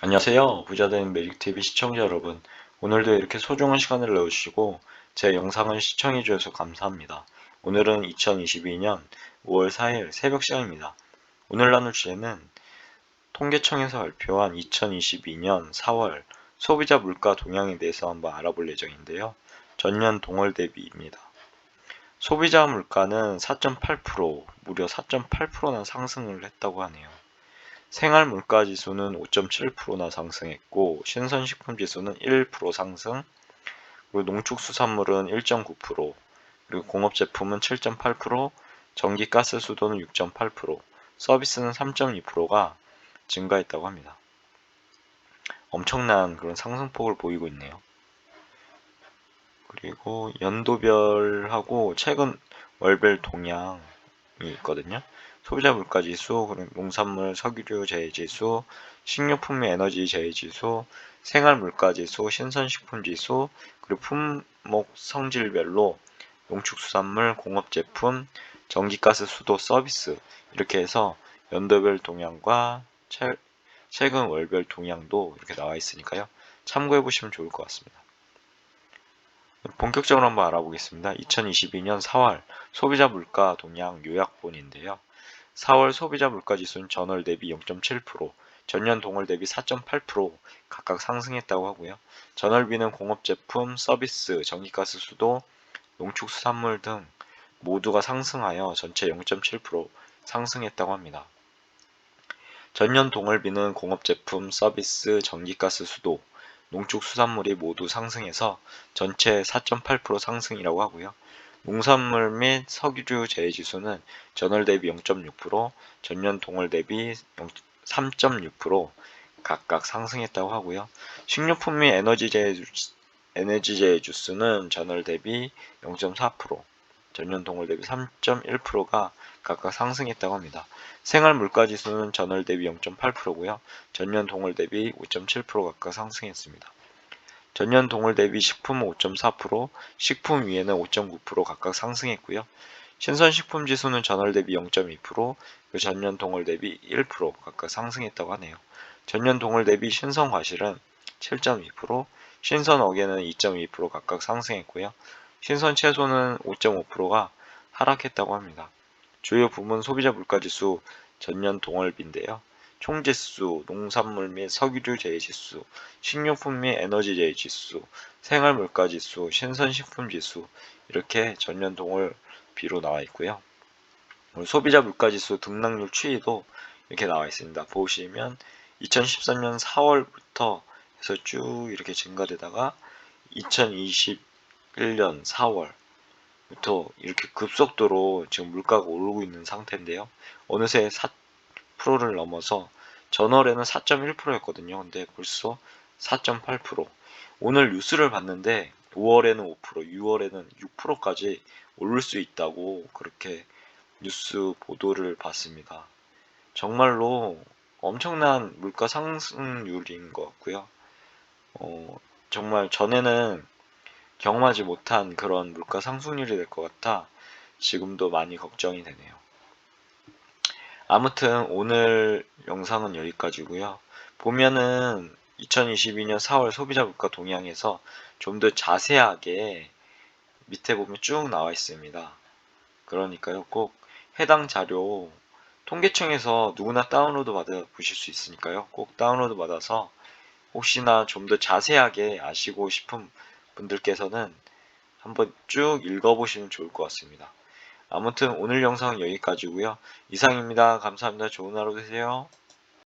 안녕하세요. 부자된 매직TV 시청자 여러분. 오늘도 이렇게 소중한 시간을 내어주시고 제 영상을 시청해 주셔서 감사합니다. 오늘은 2022년 5월 4일 새벽 시간입니다. 오늘 나눌 주제는 통계청에서 발표한 2022년 4월 소비자 물가 동향에 대해서 한번 알아볼 예정인데요. 전년 동월 대비입니다. 소비자 물가는 4.8% 무려 4.8%나 상승을 했다고 하네요. 생활 물가 지수는 5.7%나 상승했고 신선식품 지수는 1% 상승 그리고 농축수산물은 1.9% 그리고 공업제품은 7.8% 전기가스 수도는 6.8% 서비스는 3.2%가 증가했다고 합니다. 엄청난 그런 상승폭을 보이고 있네요. 그리고 연도별하고 최근 월별 동향이 있거든요. 소비자 물가 지수, 농산물 석유류 재해 지수, 식료품 및 에너지 재해 지수, 생활 물가 지수, 신선식품 지수, 그리고 품목 성질별로 농축수산물, 공업제품, 전기가스, 수도, 서비스 이렇게 해서 연도별 동향과 최, 최근 월별 동향도 이렇게 나와 있으니까요. 참고해 보시면 좋을 것 같습니다. 본격적으로 한번 알아보겠습니다. 2022년 4월 소비자 물가 동향 요약본인데요. 4월 소비자 물가 지수는 전월 대비 0.7%, 전년 동월 대비 4.8% 각각 상승했다고 하고요. 전월비는 공업 제품, 서비스, 전기가스 수도, 농축수산물 등 모두가 상승하여 전체 0.7% 상승했다고 합니다. 전년 동월비는 공업 제품, 서비스, 전기가스 수도, 농축 수산물이 모두 상승해서 전체 4.8% 상승이라고 하고요. 농산물 및 석유류 재해 지수는 전월 대비 0.6%, 전년 동월 대비 3.6% 각각 상승했다고 하고요. 식료품 및 에너지 재해 에너지 재해 주수는 전월 대비 0.4%, 전년 동월 대비 3.1%가 각각 상승했다고 합니다. 생활 물가 지수는 전월 대비 0.8%고요. 전년 동월 대비 5.7% 각각 상승했습니다. 전년 동월 대비 식품은 5.4%, 식품 위에는 5.9% 각각 상승했고요. 신선식품 지수는 전월 대비 0.2%, 그 전년 동월 대비 1% 각각 상승했다고 하네요. 전년 동월 대비 신선 과실은 7.2%, 신선 어게는 2.2% 각각 상승했고요. 신선 채소는 5.5%가 하락했다고 합니다. 주요 부문 소비자 물가지수 전년 동월비인데요. 총지수, 농산물 및 석유류 재해지수, 식료품 및 에너지 재해지수, 생활물가지수, 신선식품지수 이렇게 전년 동월 비로 나와 있고요. 소비자 물가지수 등락률 추이도 이렇게 나와 있습니다. 보시면 2013년 4월부터 해서 쭉 이렇게 증가되다가 2021년 4월부터 이렇게 급속도로 지금 물가가 오르고 있는 상태인데요. 어느새 4%를 넘어서 전월에는 4.1%였거든요. 근데 벌써 4.8%. 오늘 뉴스를 봤는데 5월에는 5%, 6월에는 6%까지 오를 수 있다고 그렇게 뉴스 보도를 봤습니다. 정말로 엄청난 물가 상승률인 것 같고요. 어, 정말 전에는 경험하지 못한 그런 물가 상승률이 될 것 같아 지금도 많이 걱정이 되네요. 아무튼 오늘 영상은 여기까지고요. 보면은 2022년 4월 소비자 물가 동향에서 좀 더 자세하게 밑에 보면 쭉 나와 있습니다. 그러니까요. 꼭 해당 자료 통계청에서 누구나 다운로드 받아 보실 수 있으니까요. 꼭 다운로드 받아서 혹시나 좀 더 자세하게 아시고 싶은 분들께서는 한번 쭉 읽어보시면 좋을 것 같습니다. 아무튼 오늘 영상은 여기까지고요. 이상입니다. 감사합니다. 좋은 하루 되세요.